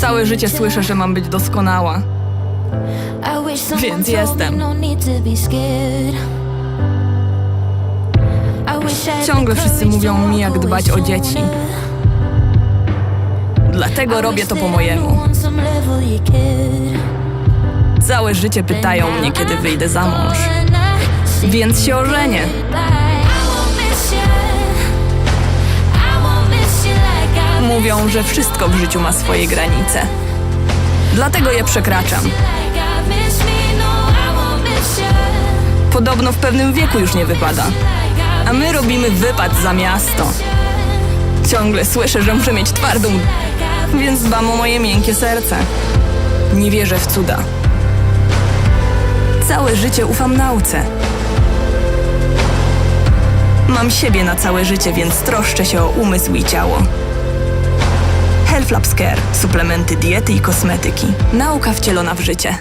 Całe życie słyszę, że mam być doskonała. Więc jestem. no Ciągle wszyscy mówią mi, jak dbać o dzieci. Dlatego robię to po mojemu. Całe życie pytają mnie, kiedy wyjdę za mąż. Więc się ożenię. Mówią, że wszystko w życiu ma swoje granice. Dlatego je przekraczam. No. Podobno w pewnym wieku już nie wypada. A my robimy wypad za miasto. Ciągle słyszę, że muszę mieć twardą, więc dbam o moje miękkie serce. Nie wierzę w cuda. Całe życie ufam nauce. Mam siebie na całe życie, więc troszczę się o umysł i ciało. Health Labs Care. Suplementy diety i kosmetyki. Nauka wcielona w życie.